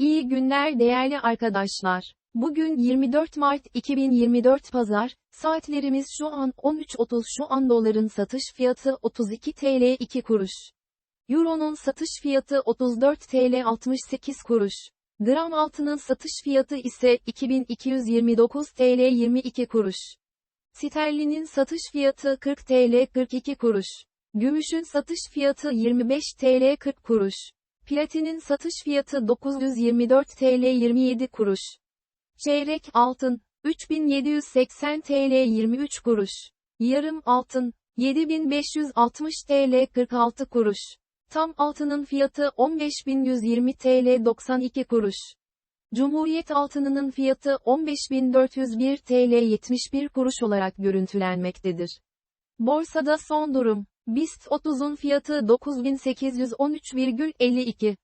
İyi günler değerli arkadaşlar. Bugün 24 Mart 2024 Pazar, saatlerimiz şu an 13.30 şu an doların satış fiyatı 32 TL 2 kuruş. Euro'nun satış fiyatı 34 TL 68 kuruş. Gram altının satış fiyatı ise 2229 TL 22 kuruş. Sterlinin satış fiyatı 40 TL 42 kuruş. Gümüşün satış fiyatı 25 TL 40 kuruş. Platinin satış fiyatı 924 TL 27 kuruş. Çeyrek altın 3780 TL 23 kuruş. Yarım altın 7560 TL 46 kuruş. Tam altının fiyatı 15120 TL 92 kuruş. Cumhuriyet altınının fiyatı 15401 TL 71 kuruş olarak görüntülenmektedir. Borsada son durum. BIST 30'un fiyatı 9813,52.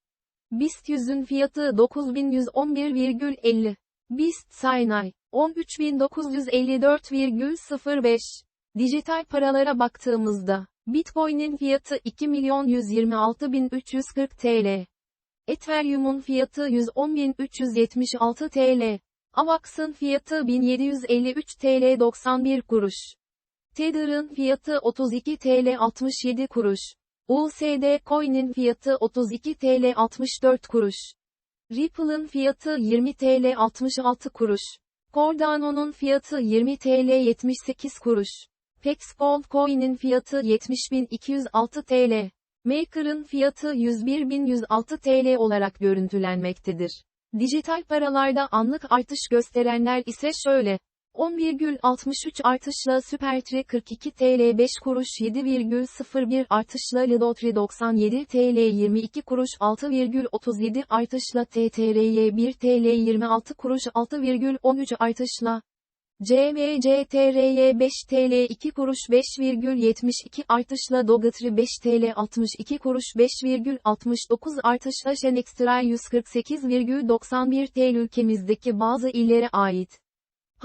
BIST 100'ün fiyatı 9111,50. BIST Saynay 13954,05. Dijital paralara baktığımızda, Bitcoin'in fiyatı 2.126.340 TL. Ethereum'un fiyatı 110.376 TL. AVAX'ın fiyatı 1753 TL 91 kuruş. Tether'ın fiyatı 32 TL 67 kuruş. USD Coin'in fiyatı 32 TL 64 kuruş. Ripple'ın fiyatı 20 TL 66 kuruş. Cardano'nun fiyatı 20 TL 78 kuruş. Pex Gold Coin'in fiyatı 70.206 TL. Maker'ın fiyatı 101.106 TL olarak görüntülenmektedir. Dijital paralarda anlık artış gösterenler ise şöyle. 10,63 artışla Süpertri 42 TL 5 kuruş 7,01 artışla Lidotri 97 TL 22 kuruş 6,37 artışla TTRY 1 TL 26 kuruş 6,13 artışla CMCTRY 5 TL 2 kuruş 5,72 artışla Dogatri 5 TL 62 kuruş 5,69 artışla Şenextra 148,91 TL ülkemizdeki bazı illere ait.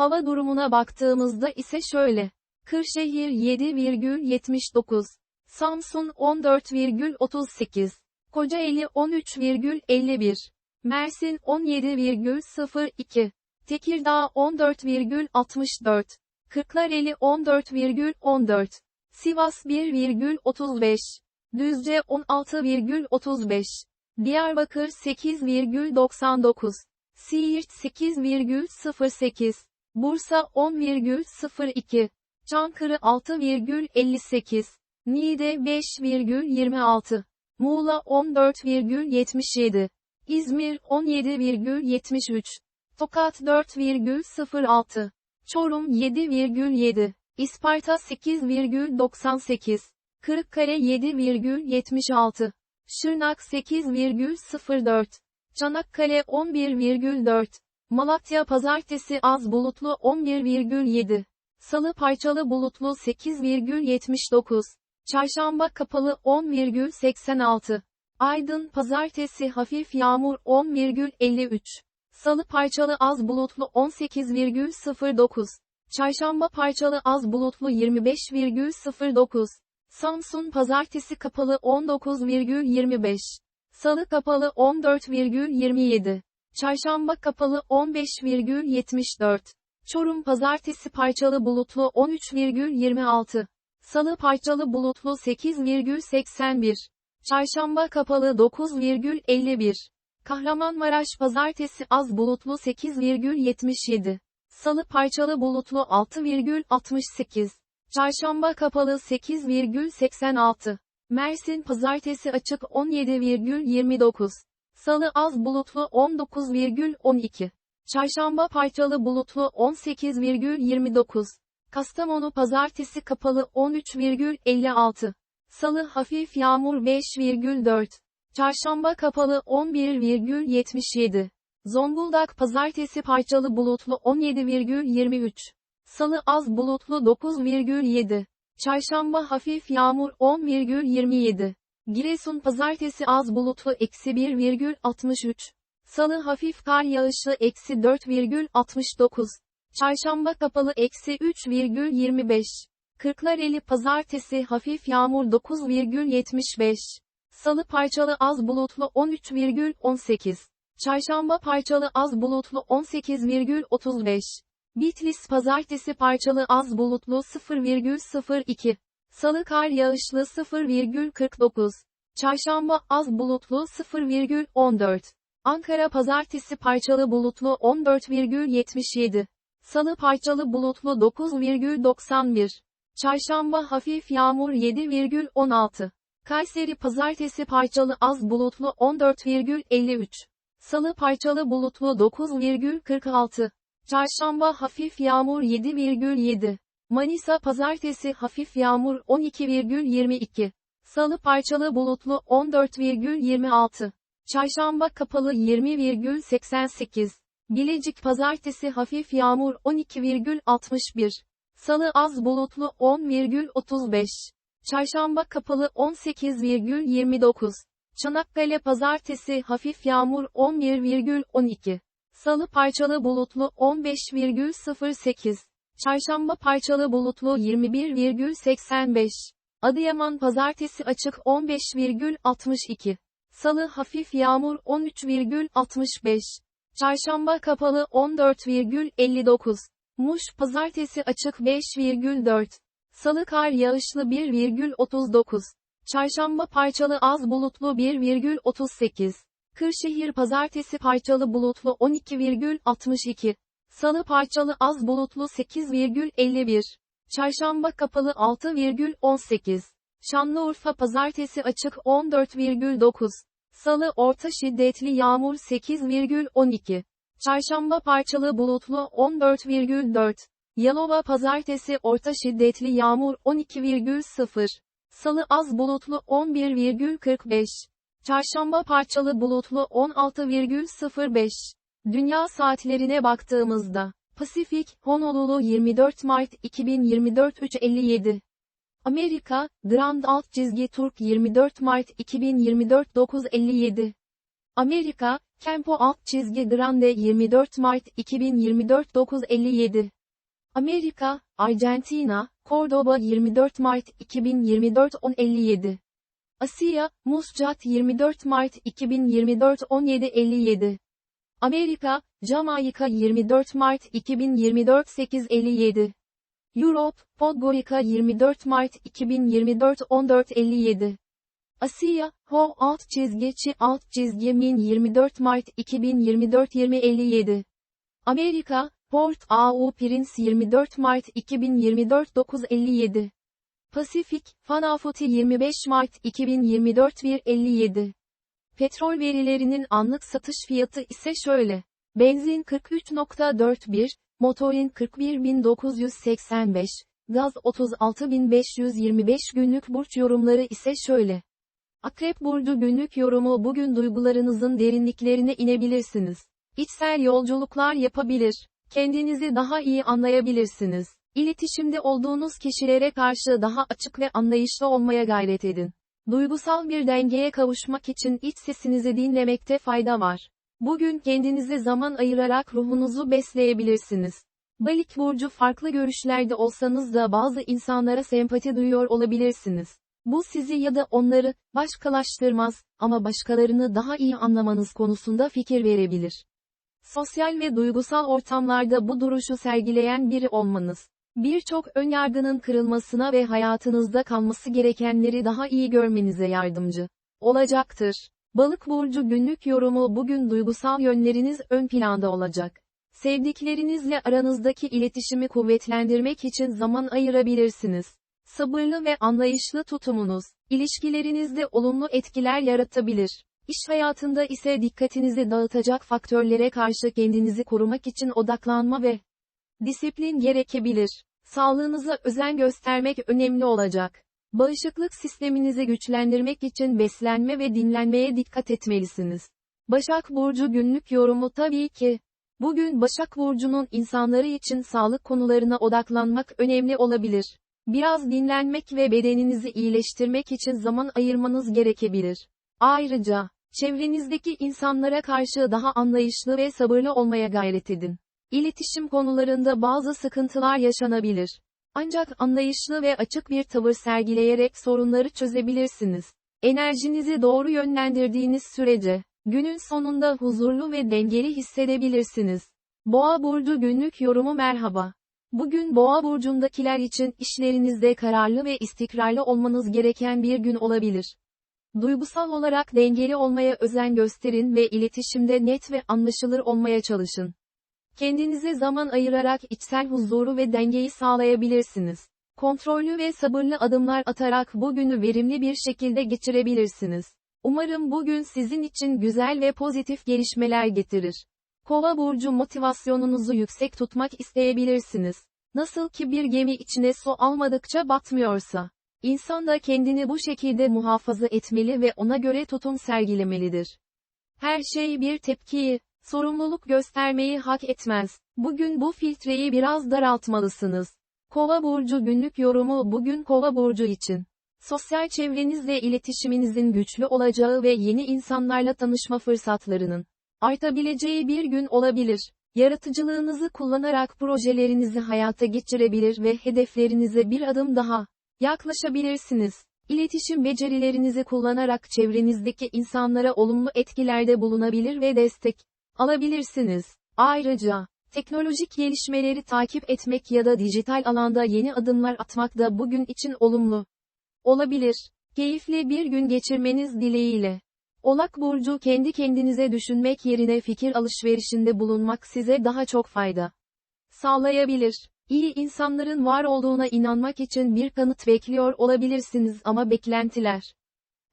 Hava durumuna baktığımızda ise şöyle. Kırşehir 7,79. Samsun 14,38. Kocaeli 13,51. Mersin 17,02. Tekirdağ 14,64. Kırklareli 14,14. Sivas 1,35. Düzce 16,35. Diyarbakır 8,99. Siirt 8,08. Bursa 10,02. Çankırı 6,58. Niğde 5,26. Muğla 14,77. İzmir 17,73. Tokat 4,06. Çorum 7,7. İsparta 8,98. Kırıkkale 7,76. Şırnak 8,04. Çanakkale 11,4. Malatya pazartesi az bulutlu 11,7. Salı parçalı bulutlu 8,79. Çarşamba kapalı 10,86. Aydın pazartesi hafif yağmur 10,53. Salı parçalı az bulutlu 18,09. Çarşamba parçalı az bulutlu 25,09. Samsun pazartesi kapalı 19,25. Salı kapalı 14,27. Çarşamba kapalı 15,74. Çorum pazartesi parçalı bulutlu 13,26. Salı parçalı bulutlu 8,81. Çarşamba kapalı 9,51. Kahramanmaraş pazartesi az bulutlu 8,77. Salı parçalı bulutlu 6,68. Çarşamba kapalı 8,86. Mersin pazartesi açık 17,29. Salı az bulutlu 19,12. Çarşamba parçalı bulutlu 18,29. Kastamonu pazartesi kapalı 13,56. Salı hafif yağmur 5,4. Çarşamba kapalı 11,77. Zonguldak pazartesi parçalı bulutlu 17,23. Salı az bulutlu 9,7. Çarşamba hafif yağmur 10,27. Giresun pazartesi az bulutlu eksi 1,63. Salı hafif kar yağışı eksi 4,69. Çarşamba kapalı eksi 3,25. Kırklareli pazartesi hafif yağmur 9,75. Salı parçalı az bulutlu 13,18. Çarşamba parçalı az bulutlu 18,35. Bitlis pazartesi parçalı az bulutlu 0,02. Salı kar yağışlı 0,49. Çarşamba az bulutlu 0,14. Ankara pazartesi parçalı bulutlu 14,77. Salı parçalı bulutlu 9,91. Çarşamba hafif yağmur 7,16. Kayseri pazartesi parçalı az bulutlu 14,53. Salı parçalı bulutlu 9,46. Çarşamba hafif yağmur 7,7. Manisa pazartesi hafif yağmur 12,22. Salı parçalı bulutlu 14,26. Çarşamba kapalı 20,88. Bilecik pazartesi hafif yağmur 12,61. Salı az bulutlu 10,35. Çarşamba kapalı 18,29. Çanakkale pazartesi hafif yağmur 11,12. Salı parçalı bulutlu 15,08. Çarşamba parçalı bulutlu 21,85. Adıyaman pazartesi açık 15,62. Salı hafif yağmur 13,65. Çarşamba kapalı 14,59. Muş pazartesi açık 5,4. Salı kar yağışlı 1,39. Çarşamba parçalı az bulutlu 1,38. Kırşehir pazartesi parçalı bulutlu 12,62. Salı parçalı az bulutlu 8,51. Çarşamba kapalı 6,18. Şanlıurfa pazartesi açık 14,9. Salı orta şiddetli yağmur 8,12. Çarşamba parçalı bulutlu 14,4. Yalova pazartesi orta şiddetli yağmur 12,0. Salı az bulutlu 11,45. Çarşamba parçalı bulutlu 16,05. Dünya saatlerine baktığımızda, Pasifik, Honolulu 24 Mart 2024 3.57. Amerika, Grand alt çizgi Turk 24 Mart 2024 9.57. Amerika, Kempo alt çizgi Grande 24 Mart 2024 9.57. Amerika, Argentina, Cordoba 24 Mart 2024 10.57. Asya, Muscat 24 Mart 2024 17.57. Amerika, Jamaika 24 Mart 2024 8.57. Europe, Podgorica 24 Mart 2024 14.57. Asya, Ho alt çizgi Çi alt çizgi Min 24 Mart 2024 20.57. Amerika, Port Au Prince 24 Mart 2024 9.57. Pasifik, Fanafuti 25 Mart 2024 1.57. Petrol verilerinin anlık satış fiyatı ise şöyle. Benzin 43.41, motorin 41.985, gaz 36.525 günlük burç yorumları ise şöyle. Akrep Burcu günlük yorumu bugün duygularınızın derinliklerine inebilirsiniz. İçsel yolculuklar yapabilir. Kendinizi daha iyi anlayabilirsiniz. İletişimde olduğunuz kişilere karşı daha açık ve anlayışlı olmaya gayret edin. Duygusal bir dengeye kavuşmak için iç sesinizi dinlemekte fayda var. Bugün kendinize zaman ayırarak ruhunuzu besleyebilirsiniz. Balık burcu farklı görüşlerde olsanız da bazı insanlara sempati duyuyor olabilirsiniz. Bu sizi ya da onları başkalaştırmaz ama başkalarını daha iyi anlamanız konusunda fikir verebilir. Sosyal ve duygusal ortamlarda bu duruşu sergileyen biri olmanız, birçok önyargının kırılmasına ve hayatınızda kalması gerekenleri daha iyi görmenize yardımcı olacaktır. Balık burcu günlük yorumu bugün duygusal yönleriniz ön planda olacak. Sevdiklerinizle aranızdaki iletişimi kuvvetlendirmek için zaman ayırabilirsiniz. Sabırlı ve anlayışlı tutumunuz, ilişkilerinizde olumlu etkiler yaratabilir. İş hayatında ise dikkatinizi dağıtacak faktörlere karşı kendinizi korumak için odaklanma ve disiplin gerekebilir. Sağlığınıza özen göstermek önemli olacak. Bağışıklık sisteminizi güçlendirmek için beslenme ve dinlenmeye dikkat etmelisiniz. Başak Burcu günlük yorumu tabii ki. Bugün Başak Burcu'nun insanları için sağlık konularına odaklanmak önemli olabilir. Biraz dinlenmek ve bedeninizi iyileştirmek için zaman ayırmanız gerekebilir. Ayrıca, çevrenizdeki insanlara karşı daha anlayışlı ve sabırlı olmaya gayret edin. İletişim konularında bazı sıkıntılar yaşanabilir. Ancak anlayışlı ve açık bir tavır sergileyerek sorunları çözebilirsiniz. Enerjinizi doğru yönlendirdiğiniz sürece, Günün sonunda huzurlu ve dengeli hissedebilirsiniz. Boğa burcu günlük yorumu merhaba. Bugün Boğa burcundakiler için işlerinizde kararlı ve istikrarlı olmanız gereken bir gün olabilir. Duygusal olarak dengeli olmaya özen gösterin ve iletişimde net ve anlaşılır olmaya çalışın. Kendinize zaman ayırarak içsel huzuru ve dengeyi sağlayabilirsiniz. Kontrollü ve sabırlı adımlar atarak bugünü verimli bir şekilde geçirebilirsiniz. Umarım bugün sizin için güzel ve pozitif gelişmeler getirir. Kova burcu motivasyonunuzu yüksek tutmak isteyebilirsiniz. Nasıl ki bir gemi içine su almadıkça batmıyorsa, insan da kendini bu şekilde muhafaza etmeli ve ona göre tutum sergilemelidir. Her şey bir tepkiyi, sorumluluk göstermeyi hak etmez. Bugün bu filtreyi biraz daraltmalısınız. Kova burcu günlük yorumu bugün Kova burcu için. Sosyal çevrenizle iletişiminizin güçlü olacağı ve yeni insanlarla tanışma fırsatlarının artabileceği bir gün olabilir. Yaratıcılığınızı kullanarak projelerinizi hayata geçirebilir ve hedeflerinize bir adım daha yaklaşabilirsiniz. İletişim becerilerinizi kullanarak çevrenizdeki insanlara olumlu etkilerde bulunabilir ve destek alabilirsiniz. Ayrıca, teknolojik gelişmeleri takip etmek ya da dijital alanda yeni adımlar atmak da bugün için olumlu olabilir. Keyifli bir gün geçirmeniz dileğiyle. Oğlak Burcu kendi kendinize düşünmek yerine fikir alışverişinde bulunmak size daha çok fayda sağlayabilir. İyi insanların var olduğuna inanmak için bir kanıt bekliyor olabilirsiniz ama beklentiler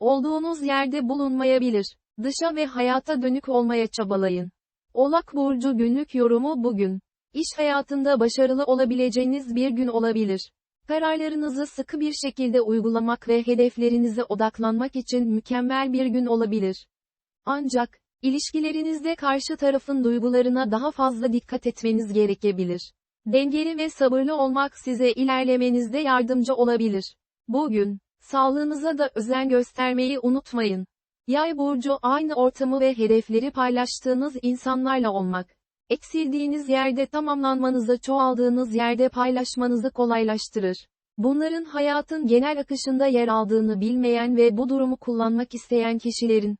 olduğunuz yerde bulunmayabilir. Dışa ve hayata dönük olmaya çabalayın. Oğlak Burcu günlük yorumu bugün. İş hayatında başarılı olabileceğiniz bir gün olabilir. Kararlarınızı sıkı bir şekilde uygulamak ve hedeflerinize odaklanmak için mükemmel bir gün olabilir. Ancak, ilişkilerinizde karşı tarafın duygularına daha fazla dikkat etmeniz gerekebilir. Dengeli ve sabırlı olmak size ilerlemenizde yardımcı olabilir. Bugün, sağlığınıza da özen göstermeyi unutmayın. Yay burcu aynı ortamı ve hedefleri paylaştığınız insanlarla olmak. Eksildiğiniz yerde tamamlanmanızı çoğaldığınız yerde paylaşmanızı kolaylaştırır. Bunların hayatın genel akışında yer aldığını bilmeyen ve bu durumu kullanmak isteyen kişilerin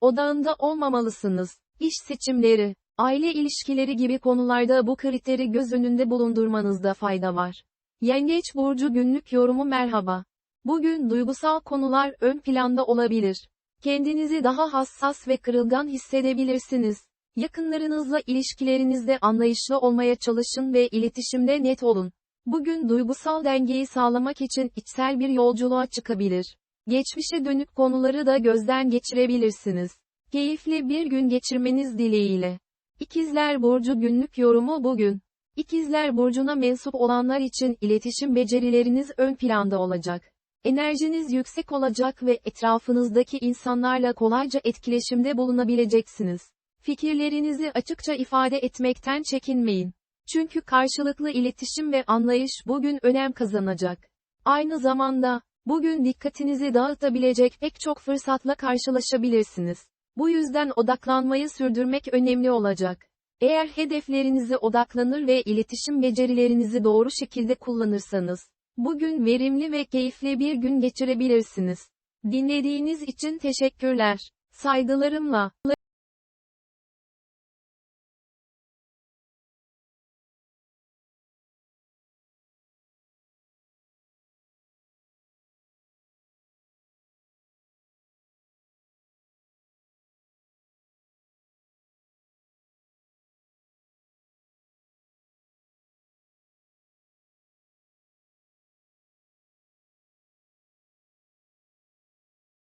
odağında olmamalısınız. İş seçimleri, aile ilişkileri gibi konularda bu kriteri göz önünde bulundurmanızda fayda var. Yengeç burcu günlük yorumu merhaba. Bugün duygusal konular ön planda olabilir. Kendinizi daha hassas ve kırılgan hissedebilirsiniz. Yakınlarınızla ilişkilerinizde anlayışlı olmaya çalışın ve iletişimde net olun. Bugün duygusal dengeyi sağlamak için içsel bir yolculuğa çıkabilir. Geçmişe dönük konuları da gözden geçirebilirsiniz. Keyifli bir gün geçirmeniz dileğiyle. İkizler Burcu günlük yorumu bugün. İkizler Burcu'na mensup olanlar için iletişim becerileriniz ön planda olacak. Enerjiniz yüksek olacak ve etrafınızdaki insanlarla kolayca etkileşimde bulunabileceksiniz. Fikirlerinizi açıkça ifade etmekten çekinmeyin. Çünkü karşılıklı iletişim ve anlayış bugün önem kazanacak. Aynı zamanda, bugün dikkatinizi dağıtabilecek pek çok fırsatla karşılaşabilirsiniz. Bu yüzden odaklanmayı sürdürmek önemli olacak. Eğer hedeflerinize odaklanır ve iletişim becerilerinizi doğru şekilde kullanırsanız, bugün verimli ve keyifli bir gün geçirebilirsiniz. Dinlediğiniz için teşekkürler. Saygılarımla.